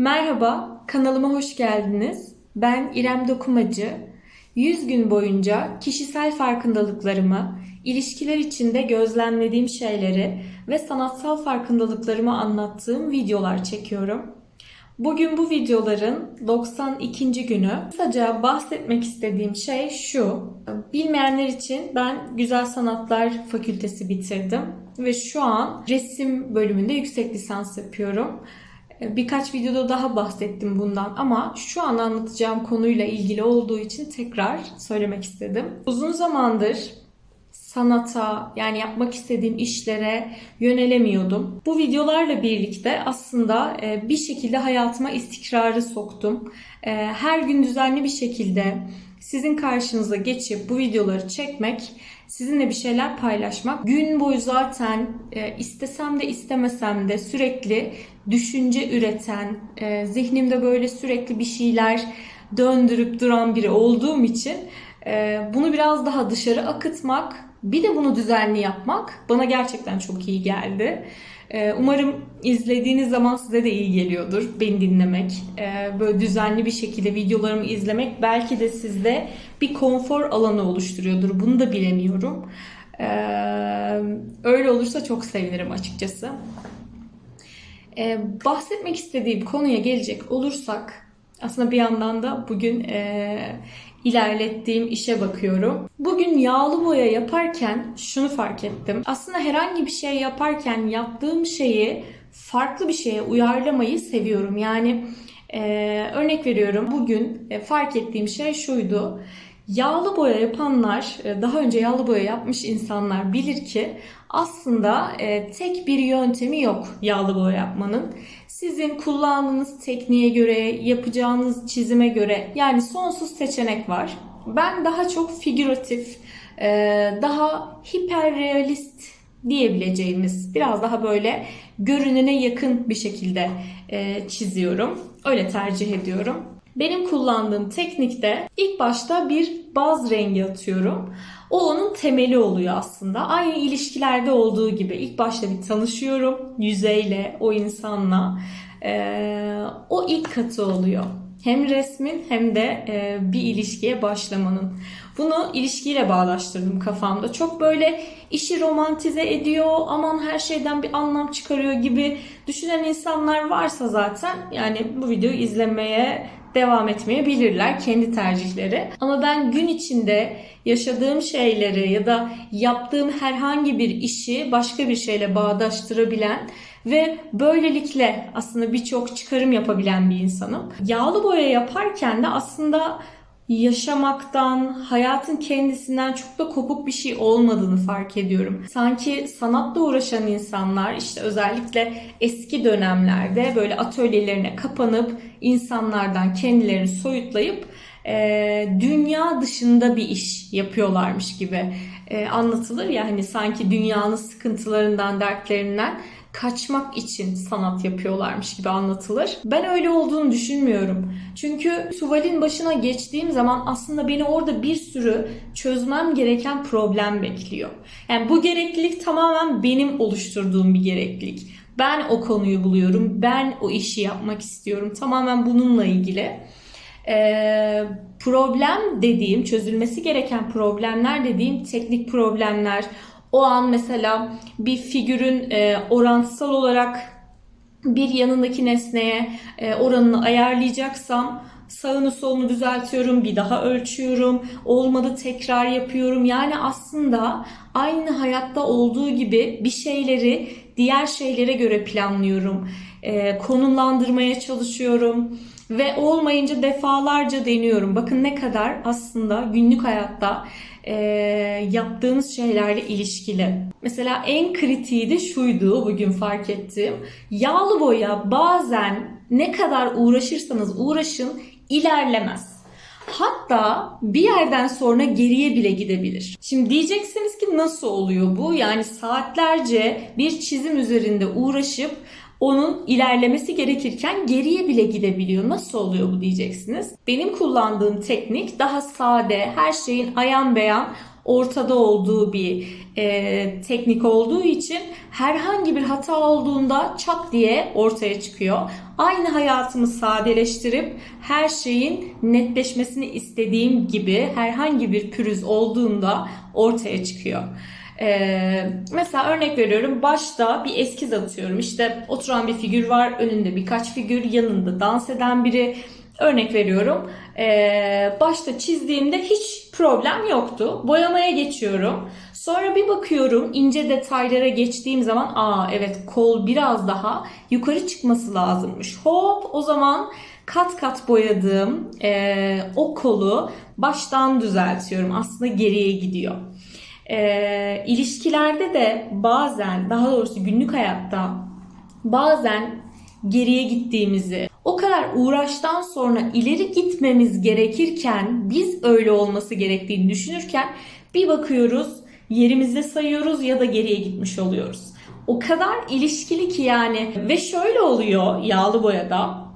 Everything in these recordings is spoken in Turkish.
Merhaba, kanalıma hoş geldiniz. Ben İrem Dokumacı. 100 gün boyunca kişisel farkındalıklarımı, ilişkiler içinde gözlemlediğim şeyleri ve sanatsal farkındalıklarımı anlattığım videolar çekiyorum. Bugün bu videoların 92. günü. Kısaca bahsetmek istediğim şey şu. Bilmeyenler için ben Güzel Sanatlar Fakültesi bitirdim ve şu an resim bölümünde yüksek lisans yapıyorum. Birkaç videoda daha bahsettim bundan ama şu an anlatacağım konuyla ilgili olduğu için tekrar söylemek istedim. Uzun zamandır sanata yani yapmak istediğim işlere yönelemiyordum. Bu videolarla birlikte aslında e, bir şekilde hayatıma istikrarı soktum. E, Her gün düzenli bir şekilde sizin karşınıza geçip bu videoları çekmek, sizinle bir şeyler paylaşmak. Gün boyu zaten e, istesem de istemesem de sürekli düşünce üreten, e, zihnimde böyle sürekli bir şeyler döndürüp duran biri olduğum için e, bunu biraz daha dışarı akıtmak, bir de bunu düzenli yapmak bana gerçekten çok iyi geldi. Ee, Umarım izlediğiniz zaman size de iyi geliyordur beni dinlemek. Ee, Böyle düzenli bir şekilde videolarımı izlemek belki de sizde bir konfor alanı oluşturuyordur. Bunu da bilemiyorum. Ee, Öyle olursa çok sevinirim açıkçası. Bahsetmek istediğim konuya gelecek olursak aslında bir yandan da bugün e, ilerlettiğim işe bakıyorum. Bugün yağlı boya yaparken şunu fark ettim. Aslında herhangi bir şey yaparken yaptığım şeyi farklı bir şeye uyarlamayı seviyorum. Yani e, örnek veriyorum bugün e, fark ettiğim şey şuydu. Yağlı boya yapanlar, e, daha önce yağlı boya yapmış insanlar bilir ki aslında e, tek bir yöntemi yok yağlı boya yapmanın. Sizin kullandığınız tekniğe göre, yapacağınız çizime göre yani sonsuz seçenek var. Ben daha çok figüratif, e, daha hiperrealist diyebileceğimiz biraz daha böyle görünene yakın bir şekilde çiziyorum. Öyle tercih ediyorum. Benim kullandığım teknikte ilk başta bir baz rengi atıyorum. O onun temeli oluyor aslında. Aynı ilişkilerde olduğu gibi ilk başta bir tanışıyorum yüzeyle, o insanla. Ee, o ilk katı oluyor. Hem resmin hem de e, bir ilişkiye başlamanın. Bunu ilişkiyle bağdaştırdım kafamda. Çok böyle işi romantize ediyor, aman her şeyden bir anlam çıkarıyor gibi düşünen insanlar varsa zaten yani bu videoyu izlemeye devam etmeyebilirler kendi tercihleri. Ama ben gün içinde yaşadığım şeyleri ya da yaptığım herhangi bir işi başka bir şeyle bağdaştırabilen ve böylelikle aslında birçok çıkarım yapabilen bir insanım. Yağlı boya yaparken de aslında yaşamaktan, hayatın kendisinden çok da kopuk bir şey olmadığını fark ediyorum. Sanki sanatla uğraşan insanlar işte özellikle eski dönemlerde böyle atölyelerine kapanıp insanlardan kendilerini soyutlayıp e, dünya dışında bir iş yapıyorlarmış gibi e, anlatılır ya hani sanki dünyanın sıkıntılarından, dertlerinden kaçmak için sanat yapıyorlarmış gibi anlatılır. Ben öyle olduğunu düşünmüyorum. Çünkü tuvalin başına geçtiğim zaman aslında beni orada bir sürü çözmem gereken problem bekliyor. Yani bu gereklilik tamamen benim oluşturduğum bir gereklilik. Ben o konuyu buluyorum. Ben o işi yapmak istiyorum. Tamamen bununla ilgili. Ee, problem dediğim, çözülmesi gereken problemler dediğim teknik problemler, o an mesela bir figürün e, orantısal olarak bir yanındaki nesneye e, oranını ayarlayacaksam sağını solunu düzeltiyorum, bir daha ölçüyorum, olmadı tekrar yapıyorum. Yani aslında aynı hayatta olduğu gibi bir şeyleri diğer şeylere göre planlıyorum. E, konumlandırmaya çalışıyorum ve olmayınca defalarca deniyorum. Bakın ne kadar aslında günlük hayatta e, yaptığımız şeylerle ilişkili. Mesela en kritiği de şuydu bugün fark ettim. Yağlı boya bazen ne kadar uğraşırsanız uğraşın ilerlemez. Hatta bir yerden sonra geriye bile gidebilir. Şimdi diyeceksiniz ki nasıl oluyor bu? Yani saatlerce bir çizim üzerinde uğraşıp onun ilerlemesi gerekirken geriye bile gidebiliyor. Nasıl oluyor bu diyeceksiniz. Benim kullandığım teknik daha sade, her şeyin ayan beyan ortada olduğu bir e, teknik olduğu için herhangi bir hata olduğunda çat diye ortaya çıkıyor. Aynı hayatımı sadeleştirip her şeyin netleşmesini istediğim gibi herhangi bir pürüz olduğunda ortaya çıkıyor. Ee, mesela örnek veriyorum başta bir eskiz atıyorum. İşte oturan bir figür var önünde birkaç figür yanında dans eden biri. Örnek veriyorum ee, başta çizdiğimde hiç problem yoktu. Boyamaya geçiyorum. Sonra bir bakıyorum ince detaylara geçtiğim zaman aa evet kol biraz daha yukarı çıkması lazımmış. Hop o zaman kat kat boyadığım ee, o kolu baştan düzeltiyorum. Aslında geriye gidiyor. E, ilişkilerde de bazen daha doğrusu günlük hayatta bazen geriye gittiğimizi o kadar uğraştan sonra ileri gitmemiz gerekirken biz öyle olması gerektiğini düşünürken bir bakıyoruz yerimizde sayıyoruz ya da geriye gitmiş oluyoruz. O kadar ilişkili ki yani ve şöyle oluyor yağlı boyada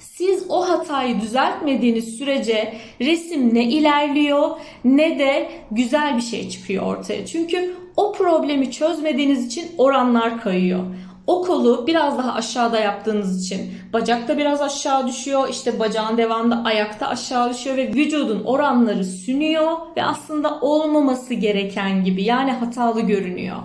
siz o hatayı düzeltmediğiniz sürece resim ne ilerliyor ne de güzel bir şey çıkıyor ortaya. Çünkü o problemi çözmediğiniz için oranlar kayıyor. O kolu biraz daha aşağıda yaptığınız için bacakta biraz aşağı düşüyor. işte bacağın devamında ayakta aşağı düşüyor ve vücudun oranları sünüyor ve aslında olmaması gereken gibi yani hatalı görünüyor.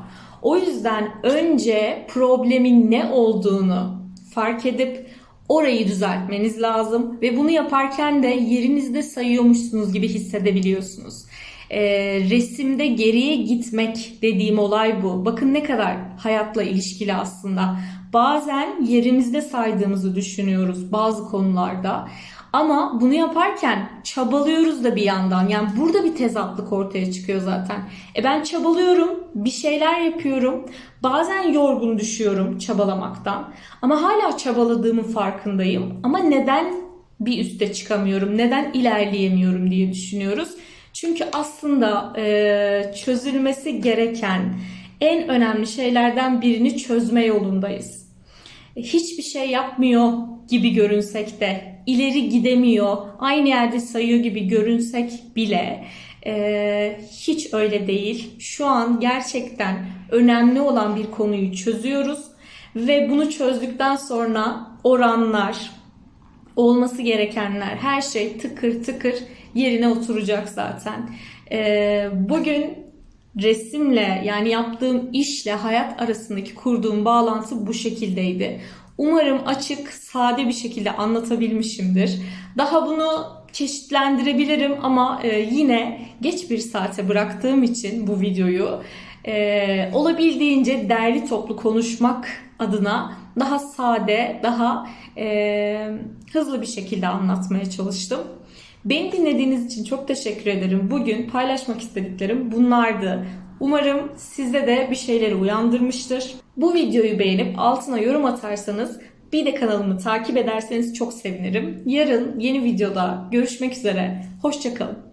O yüzden önce problemin ne olduğunu fark edip orayı düzeltmeniz lazım ve bunu yaparken de yerinizde sayıyormuşsunuz gibi hissedebiliyorsunuz. Ee, resimde geriye gitmek dediğim olay bu. Bakın ne kadar hayatla ilişkili aslında. Bazen yerimizde saydığımızı düşünüyoruz bazı konularda. Ama bunu yaparken çabalıyoruz da bir yandan. Yani burada bir tezatlık ortaya çıkıyor zaten. E ben çabalıyorum, bir şeyler yapıyorum. Bazen yorgun düşüyorum çabalamaktan. Ama hala çabaladığımın farkındayım. Ama neden bir üste çıkamıyorum, neden ilerleyemiyorum diye düşünüyoruz. Çünkü aslında e, çözülmesi gereken en önemli şeylerden birini çözme yolundayız. Hiçbir şey yapmıyor gibi görünsek de, ileri gidemiyor, aynı yerde sayıyor gibi görünsek bile e, hiç öyle değil. Şu an gerçekten önemli olan bir konuyu çözüyoruz ve bunu çözdükten sonra oranlar, olması gerekenler, her şey tıkır tıkır yerine oturacak zaten. E, bugün resimle yani yaptığım işle hayat arasındaki kurduğum bağlantı bu şekildeydi. Umarım açık, sade bir şekilde anlatabilmişimdir. Daha bunu çeşitlendirebilirim ama e, yine geç bir saate bıraktığım için bu videoyu e, olabildiğince derli toplu konuşmak adına daha sade, daha e, hızlı bir şekilde anlatmaya çalıştım. Beni dinlediğiniz için çok teşekkür ederim. Bugün paylaşmak istediklerim bunlardı. Umarım sizde de bir şeyleri uyandırmıştır. Bu videoyu beğenip altına yorum atarsanız bir de kanalımı takip ederseniz çok sevinirim. Yarın yeni videoda görüşmek üzere. Hoşçakalın.